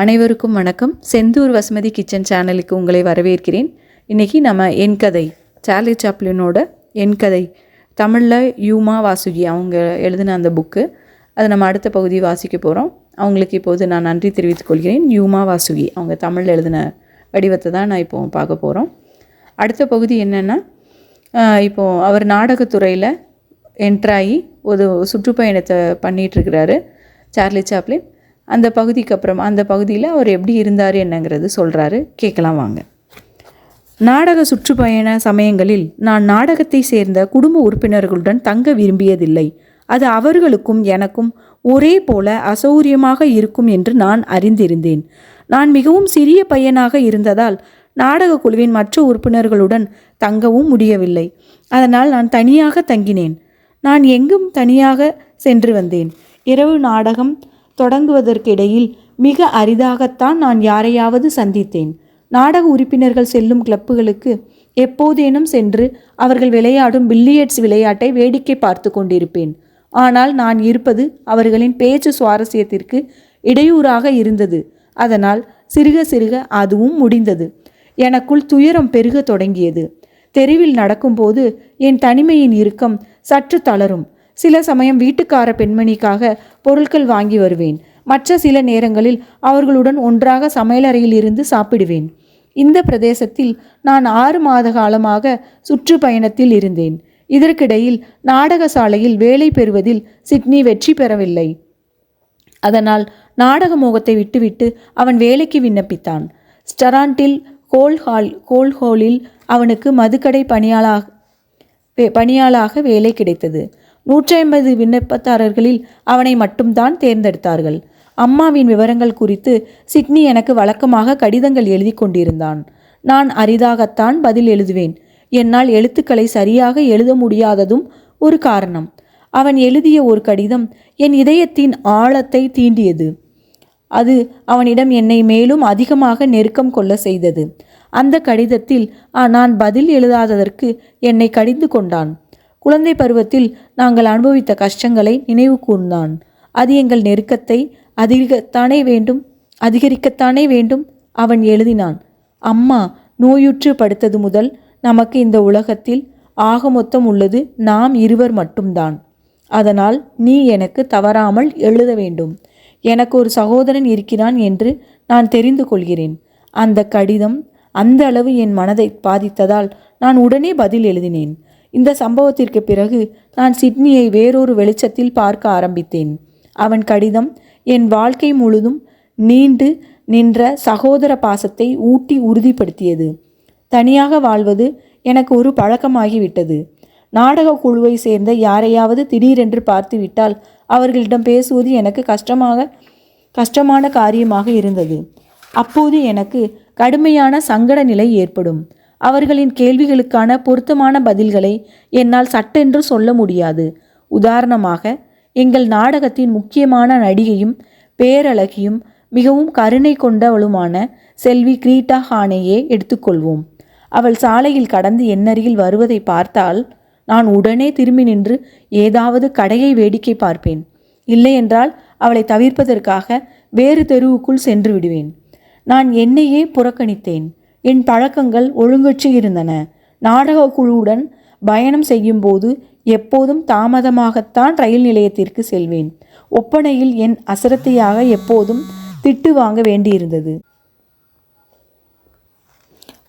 அனைவருக்கும் வணக்கம். செந்தூர் வசுமதி கிச்சன் சேனலுக்கு உங்களை வரவேற்கிறேன். இன்றைக்கி நம்ம என் கதை சார்லி சாப்ளினோட என் கதை. தமிழில் யூமா வாசுகி அவங்க எழுதின அந்த புக்கு. அதை நம்ம அடுத்த பகுதி வாசிக்க போகிறோம் அவங்களுக்கு இப்போது நான் நன்றி தெரிவித்துக் கொள்கிறேன். யூமா வாசுகி அவங்க தமிழில் எழுதின வடிவத்தை தான் நான் இப்போ பார்க்க போகிறோம் அடுத்த பகுதி என்னென்னா இப்போது அவர் நாடகத்துறையில் என்ட்ராகி ஒரு சுற்றுப்பயணத்தை பண்ணிகிட்ருக்கிறாரு சார்லி சாப்ளின். அந்த பகுதிக்கு அப்புறம் அந்த பகுதியில் அவர் எப்படி இருந்தார் என்னங்கிறது சொல்கிறாரு கேட்கலாம் வாங்க. நாடக சுற்றுப்பயண சமயங்களில் நான் நாடகத்தை சேர்ந்த குடும்ப உறுப்பினர்களுடன் தங்க விரும்பியதில்லை. அது அவர்களுக்கும் எனக்கும் ஒரே போல அசௌரியமாக இருக்கும் என்று நான் அறிந்திருந்தேன். நான் மிகவும் சிறிய பையனாக இருந்ததால் நாடக குழுவின் மற்ற உறுப்பினர்களுடன் தங்கவும் முடியவில்லை. அதனால் நான் தனியாக தங்கினேன். நான் எங்கும் தனியாக சென்று வந்தேன். இரவு நாடகம் தொடங்குவதற்கிடையில் மிக அரிதாகத்தான் நான் யாரையாவது சந்தித்தேன். நாடக உறுப்பினர்கள் செல்லும் கிளப்புகளுக்கு எப்போதேனும் சென்று அவர்கள் விளையாடும் பில்லியட்ஸ் விளையாட்டை வேடிக்கை பார்த்து கொண்டிருப்பேன். ஆனால் நான் இருப்பது அவர்களின் பேச்சு சுவாரஸ்யத்திற்கு இடையூறாக இருந்தது. அதனால் சிறுக சிறுக அதுவும் முடிந்தது. எனக்குள் துயரம் பெருக தொடங்கியது. தெருவில் நடக்கும்போது என் தனிமையின் இறுக்கம் சற்று தளரும். சில சமயம் வீட்டுக்கார பெண்மணிக்காக பொருட்கள் வாங்கி வருவேன். மற்ற சில நேரங்களில் அவர்களுடன் ஒன்றாக சமையலறையில் இருந்து சாப்பிடுவேன். இந்த பிரதேசத்தில் நான் ஆறு மாத காலமாக சுற்றுப்பயணத்தில் இருந்தேன். இதற்கிடையில் நாடகசாலையில் வேலை பெறுவதில் சிட்னி வெற்றி பெறவில்லை. அதனால் நாடக மோகத்தை விட்டுவிட்டு அவன் வேலைக்கு விண்ணப்பித்தான். ஸ்டராண்டில் கோல்ஹால் கோல்ஹோலில் அவனுக்கு மதுக்கடை பணியாளாக பணியாளாக வேலை கிடைத்தது. நூற்றி ஐம்பது விண்ணப்பதாரர்களில் அவனை மட்டும்தான் தேர்ந்தெடுத்தார்கள். அம்மாவின் விவரங்கள் குறித்து சிட்னி எனக்கு வழக்கமாக கடிதங்கள் எழுதி கொண்டிருந்தான். நான் அரிதாகத்தான் பதில் எழுதுவேன். என்னால் எழுத்துக்களை சரியாக எழுத முடியாததும் ஒரு காரணம். அவன் எழுதிய ஒரு கடிதம் என் இதயத்தின் ஆழத்தை தீண்டியது. அது அவனிடம் என்னை மேலும் அதிகமாக நெருக்கம் கொள்ள செய்தது. அந்த கடிதத்தில் நான் பதில் எழுதாததற்கு என்னை கடிந்து கொண்டான். குழந்தை பருவத்தில் நாங்கள் அனுபவித்த கஷ்டங்களை நினைவு கூர்ந்தான். அது எங்கள் நெருக்கத்தை அதிகத்தானே வேண்டும் அதிகரிக்கத்தானே வேண்டும் அவன் எழுதினான். அம்மா நோயுற்று படுத்தது முதல் நமக்கு இந்த உலகத்தில் ஆக மொத்தம் உள்ளது நாம் இருவர் மட்டும்தான். அதனால் நீ எனக்கு தவறாமல் எழுத வேண்டும். எனக்கு ஒரு சகோதரன் இருக்கிறான் என்று நான் தெரிந்து கொள்கிறேன். அந்த கடிதம் அந்த அளவு என் மனதை பாதித்ததால் நான் உடனே பதில் எழுதினேன். இந்த சம்பவத்திற்கு பிறகு நான் சிட்னியை வேறொரு வெளிச்சத்தில் பார்க்க ஆரம்பித்தேன். அவன் கடிதம் என் வாழ்க்கை முழுதும் நீண்டு நின்ற சகோதர பாசத்தை ஊட்டி உறுதிப்படுத்தியது. தனியாக வாழ்வது எனக்கு ஒரு பழக்கமாகிவிட்டது. நாடக குழுவை சேர்ந்த யாரையாவது திடீரென்று பார்த்துவிட்டால் அவர்களிடம் பேசுவது எனக்கு கஷ்டமாக கஷ்டமான காரியமாக இருந்தது. அப்போது எனக்கு கடுமையான சங்கட நிலை ஏற்படும். அவர்களின் கேள்விகளுக்கான பொருத்தமான பதில்களை என்னால் சட்டென்று சொல்ல முடியாது. உதாரணமாக எங்கள் நாடகத்தின் முக்கியமான நடிகையும் பேரழகியும் மிகவும் கருணை கொண்டவளுமான செல்வி கிரீட்டா ஹானேயே எடுத்துக்கொள்வோம். அவள் சாலையில் கடந்து என்னருகில் வருவதை பார்த்தால் நான் உடனே திரும்பி நின்று ஏதாவது கடையை வேடிக்கை பார்ப்பேன். இல்லையென்றால் அவளை தவிர்ப்பதற்காக வேறு தெருவுக்குள் சென்று விடுவேன். நான் என்னையே புறக்கணித்தேன். என் பழக்கங்கள் ஒழுங்கற்று இருந்தன. நாடக குழுவுடன் பயணம் செய்யும்போது எப்போதும் தாமதமாகத்தான் ரயில் நிலையத்திற்கு செல்வேன். ஒப்பனையில் என் அசரத்தையாக எப்போதும் திட்டு வாங்க வேண்டியிருந்தது.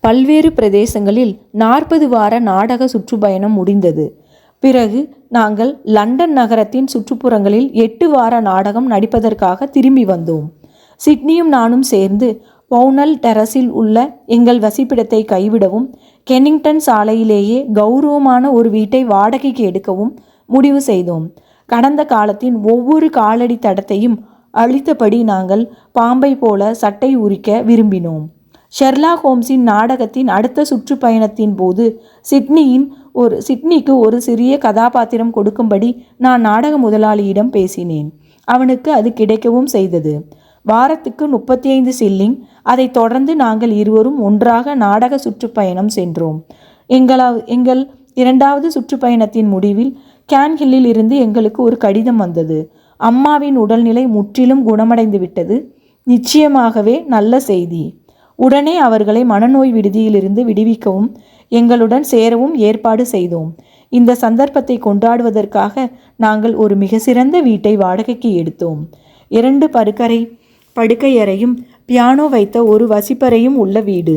பல்வேறு பிரதேசங்களில் நாற்பது வார நாடக சுற்றுப்பயணம் முடிந்தது. பிறகு நாங்கள் லண்டன் நகரத்தின் சுற்றுப்புறங்களில் எட்டு வார நாடகம் நடிப்பதற்காக திரும்பி வந்தோம். சிட்னியும் நானும் சேர்ந்து பவுனல் டெரஸில் உள்ள எங்கள் வசிப்பிடத்தை கைவிடவும் கென்னிங்டன் சாலையிலேயே கௌரவமான ஒரு வீட்டை வாடகைக்கு எடுக்கவும் முடிவு செய்தோம். கடந்த காலத்தின் ஒவ்வொரு காலடி தடத்தையும் அழித்தபடி நாங்கள் பாம்பை போல சட்டை உரிக்க விரும்பினோம். ஷெர்லா ஹோம்ஸின் நாடகத்தின் அடுத்த சுற்றுப்பயணத்தின் போது சிட்னியின் ஒரு சிட்னிக்கு ஒரு சிறிய கதாபாத்திரம் கொடுக்கும்படி நான் நாடக முதலாளியிடம் பேசினேன். அவனுக்கு அது கிடைக்கவும் செய்தது. வாரத்துக்கு முப்பத்தி ஐந்து சில்லிங் அதைத் தொடர்ந்து நாங்கள் இருவரும் ஒன்றாக நாடக சுற்றுப்பயணம் சென்றோம். எங்களா எங்கள் இரண்டாவது சுற்றுப்பயணத்தின் முடிவில் கேன்ஹில்லில் இருந்து எங்களுக்கு ஒரு கடிதம் வந்தது. அம்மாவின் உடல்நிலை முற்றிலும் குணமடைந்து விட்டது. நிச்சயமாகவே நல்ல செய்தி. உடனே அவர்களை மனநோய் விடுதியிலிருந்து விடுவிக்கவும் எங்களுடன் சேரவும் ஏற்பாடு செய்தோம். இந்த சந்தர்ப்பத்தை கொண்டாடுவதற்காக நாங்கள் ஒரு மிக சிறந்த வீட்டை வாடகைக்கு எடுத்தோம். இரண்டு படுக்கரை படுக்கையறையும் பியானோ வைத்த ஒரு வசிப்பறையும் உள்ள வீடு.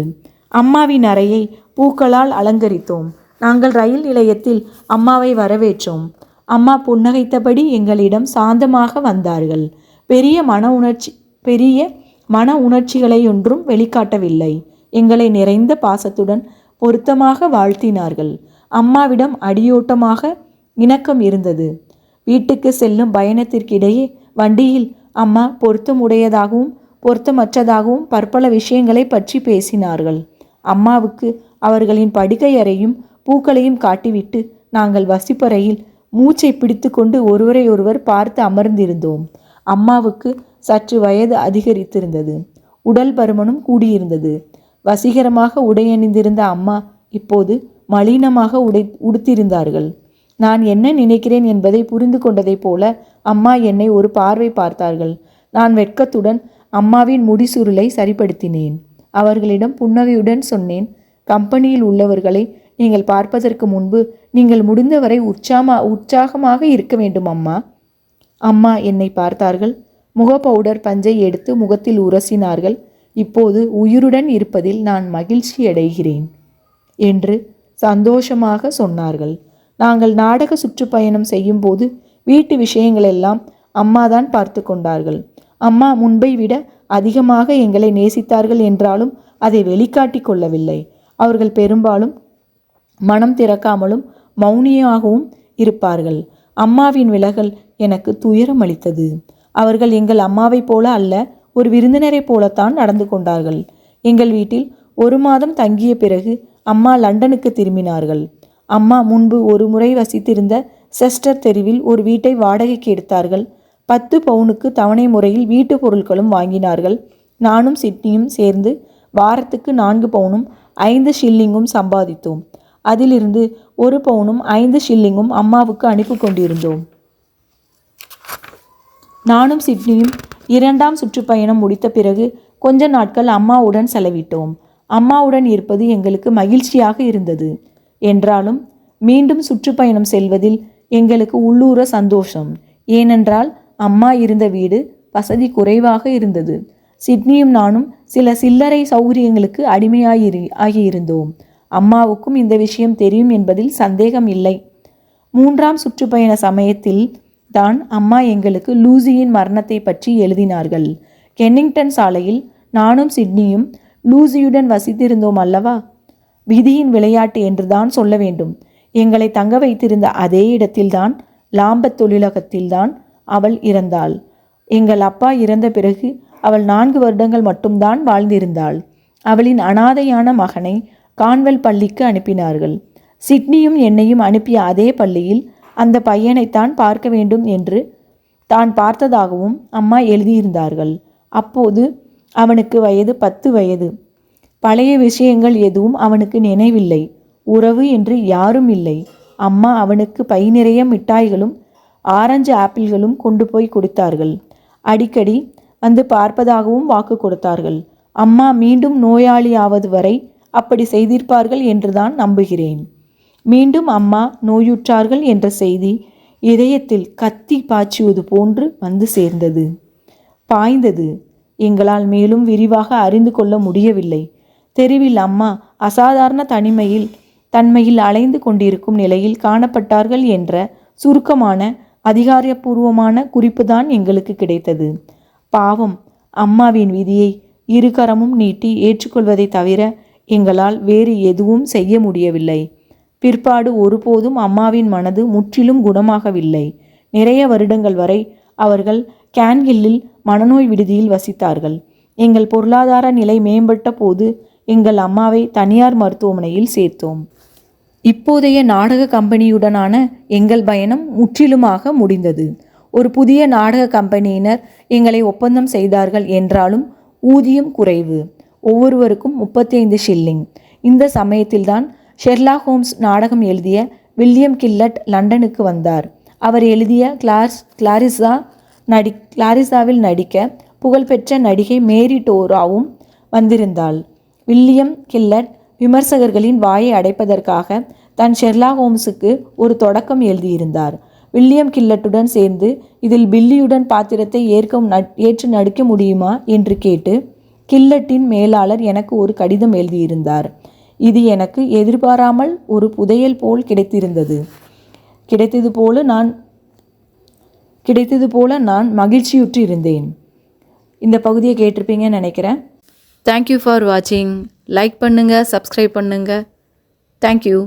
அம்மாவின் அறையை பூக்களால் அலங்கரித்தோம். நாங்கள் ரயில் நிலையத்தில் அம்மாவை வரவேற்றோம். அம்மா புன்னகைத்தபடி எங்களிடம் சாந்தமாக வந்தார்கள். பெரிய மன உணர்ச்சி பெரிய மன உணர்ச்சிகளையொன்றும் வெளிக்காட்டவில்லை. எங்களை நிறைந்த பாசத்துடன் பொருத்தமாக வாழ்த்தினார்கள். அம்மாவிடம் அடியோட்டமாக இணக்கம் இருந்தது. வீட்டுக்கு செல்லும் பயணத்திற்கிடையே வண்டியில் அம்மா பொருத்தமுடையதாகவும் பொருத்தமற்றதாகவும் பற்பல விஷயங்களை பற்றி பேசினார்கள். அம்மாவுக்கு அவர்களின் படுக்கையறையும் பூக்களையும் காட்டிவிட்டு நாங்கள் வசிப்பறையில் மூச்சை பிடித்துக்கொண்டு கொண்டு ஒருவரையொருவர் பார்த்து அமர்ந்திருந்தோம். அம்மாவுக்கு சற்று வயது அதிகரித்திருந்தது. உடல் பருமனும் கூடியிருந்தது. வசீகரமாக உடையணிந்திருந்த அம்மா இப்போது மலினமாக உடை உடுத்திருந்தார்கள். நான் என்ன நினைக்கிறேன் என்பதை புரிந்து கொண்டதைப் போல அம்மா என்னை ஒரு பார்வை பார்த்தார்கள். நான் வெட்கத்துடன் அம்மாவின் முடிசுருளை சரிப்படுத்தினேன். அவர்களிடம் புன்னகையுடன் சொன்னேன் கம்பெனியில் உள்ளவர்களை நீங்கள் பார்ப்பதற்கு முன்பு நீங்கள் முடிந்தவரை உற்சாமா உற்சாகமாக இருக்க வேண்டும் அம்மா. அம்மா என்னை பார்த்தார்கள். முக பவுடர் பஞ்சை எடுத்து முகத்தில் உரசினார்கள். இப்போது உயிருடன் இருப்பதில் நான் மகிழ்ச்சி அடைகிறேன் என்று சந்தோஷமாக சொன்னார்கள். நாங்கள் நாடக சுற்றுப்பயணம் செய்யும்போது வீட்டு விஷயங்களெல்லாம் அம்மாதான் பார்த்து கொண்டார்கள். அம்மா முன்பை விட அதிகமாக எங்களை நேசித்தார்கள் என்றாலும் அதை வெளிக்காட்டி கொள்ளவில்லை. அவர்கள் பெரும்பாலும் மனம் திறக்காமலும் மௌனியாகவும் இருப்பார்கள். அம்மாவின் விலகல் எனக்கு துயரம் அளித்தது. அவர்கள் எங்கள் அம்மாவைப் போல அல்ல ஒரு விருந்தினரைப் போலத்தான் நடந்து கொண்டார்கள். எங்கள் வீட்டில் ஒரு மாதம் தங்கிய பிறகு அம்மா லண்டனுக்கு திரும்பினார்கள். அம்மா முன்பு ஒரு முறை வசித்திருந்த செஸ்டர் தெருவில் ஒரு வீட்டை வாடகைக்கு எடுத்தார்கள். பத்து பவுனுக்கு தவணை முறையில் வீட்டு பொருட்களும் வாங்கினார்கள். நானும் சிட்னியும் சேர்ந்து வாரத்துக்கு நான்கு பவுனும் ஐந்து ஷில்லிங்கும் சம்பாதித்தோம். அதிலிருந்து ஒரு பவுனும் ஐந்து ஷில்லிங்கும் அம்மாவுக்கு அனுப்பி கொண்டிருந்தோம். நானும் சிட்னியும் இரண்டாம் சுற்றுப்பயணம் முடித்த பிறகு கொஞ்ச நாட்கள் அம்மாவுடன் செலவிட்டோம். அம்மாவுடன் இருப்பது எங்களுக்கு மகிழ்ச்சியாக இருந்தது. என்றாலும் மீண்டும் சுற்றுப்பயணம் செல்வதில் எங்களுக்கு உள்ளூர சந்தோஷம். ஏனென்றால் அம்மா இருந்த வீடு வசதி குறைவாக இருந்தது. சிட்னியும் நானும் சில சில்லறை சௌகரியங்களுக்கு அடிமையாயிரு ஆகியிருந்தோம். அம்மாவுக்கும் இந்த விஷயம் தெரியும் என்பதில் சந்தேகம் இல்லை. மூன்றாம் சுற்றுப்பயண சமயத்தில் தான் அம்மா எங்களுக்கு லூசியின் மரணத்தை பற்றி எழுதினார்கள். கென்னிங்டன் சாலையில் நானும் சிட்னியும் லூசியுடன் வசித்திருந்தோம் அல்லவா? விதியின் விளையாட்டு என்றுதான் சொல்ல வேண்டும். எங்களை தங்க வைத்திருந்த அதே இடத்தில்தான் லாம்பத் தொழிலகத்தில்தான் அவள் இறந்தாள். எங்கள் அப்பா இறந்த பிறகு அவள் நான்கு வருடங்கள் மட்டும்தான் வாழ்ந்திருந்தாள். அவளின் அனாதையான மகனை கான்வெல் பள்ளிக்கு அனுப்பினார்கள். சிட்னியும் என்னையும் அனுப்பிய அதே பள்ளியில் அந்த பையனைத்தான் பார்க்க வேண்டும் என்று தான் பார்த்ததாகவும் அம்மா எழுதியிருந்தார்கள். அப்போது அவனுக்கு வயது பத்து வயது. பழைய விஷயங்கள் எதுவும் அவனுக்கு நினைவில்லை. உறவு என்று யாரும் இல்லை. அம்மா அவனுக்கு பை நிறைய மிட்டாய்களும் ஆரஞ்சு ஆப்பிள்களும் கொண்டு போய் கொடுத்தார்கள். அடிக்கடி வந்து பார்ப்பதாகவும் வாக்கு கொடுத்தார்கள். அம்மா மீண்டும் நோயாளியாவது வரை அப்படி செய்திருப்பார்கள் என்றுதான் நம்புகிறேன். மீண்டும் அம்மா நோயுற்றார்கள் என்ற செய்தி இதயத்தில் கத்தி பாய்ச்சுவது போன்று வந்து சேர்ந்தது. பாய்ந்தது. எங்களால் மேலும் விரிவாக அறிந்து கொள்ள முடியவில்லை. தெருவில் அம்மா அசாதாரண தனிமையில் தன்மையில் அலைந்து கொண்டிருக்கும் நிலையில் காணப்பட்டார்கள் என்ற சுருக்கமான அதிகாரப்பூர்வமான குறிப்பு தான் எங்களுக்கு கிடைத்தது. பாவம் அம்மாவின் விதியை இருகரமும் நீட்டி ஏற்றுக்கொள்வதை தவிர எங்களால் வேறு எதுவும் செய்ய முடியவில்லை. பிற்பாடு ஒருபோதும் அம்மாவின் மனது முற்றிலும் குணமாகவில்லை. நிறைய வருடங்கள் வரை அவர்கள் கேன்ஹில்லில் மனநோய் விடுதியில் வசித்தார்கள். எங்கள் பொருளாதார நிலை மேம்பட்ட போது எங்கள் அம்மாவை தனியார் மருத்துவமனையில் சேர்த்தோம். இப்போதைய நாடக கம்பெனியுடனான எங்கள் பயணம் முற்றிலுமாக முடிந்தது. ஒரு புதிய நாடக கம்பெனியினர் எங்களை ஒப்பந்தம் செய்தார்கள் என்றாலும் ஊதியம் குறைவு. ஒவ்வொருவருக்கும் முப்பத்தைந்து ஷில்லிங். இந்த சமயத்தில்தான் ஷெர்லா ஹோம்ஸ் நாடகம் எழுதிய வில்லியம் கில்லட் லண்டனுக்கு வந்தார். அவர் எழுதிய கிளாஸ் கிளாரிசா நடி கிளாரிசாவில் நடிக்க புகழ்பெற்ற நடிகை மேரி டோராவும் வந்திருந்தாள். வில்லியம் கில்லட் விமர்சகர்களின் வாயை அடைப்பதற்காக தன் ஷெர்லா ஹோம்ஸுக்கு ஒரு தொடக்கம் எழுதியிருந்தார். வில்லியம் கில்லட்டுடன் சேர்ந்து இதில் பில்லியுடன் பாத்திரத்தை ஏற்க நட்- ஏற்று நடிக்க முடியுமா என்று கேட்டு கில்லட்டின் மேலாளர் எனக்கு ஒரு கடிதம் எழுதியிருந்தார். இது எனக்கு எதிர்பாராமல் ஒரு புதையல் போல் கிடைத்திருந்தது. கிடைத்தது போல நான் கிடைத்தது போல நான் மகிழ்ச்சியுற்று இருந்தேன் இந்த பகுதியை கேட்டிருப்பீங்கன்னு நினைக்கிறேன். தேங்க்யூ ஃபார் வாட்சிங் லைக் பண்ணுங்கள் சப்ஸ்கிரைப் பண்ணுங்கள் தேங்க்யூ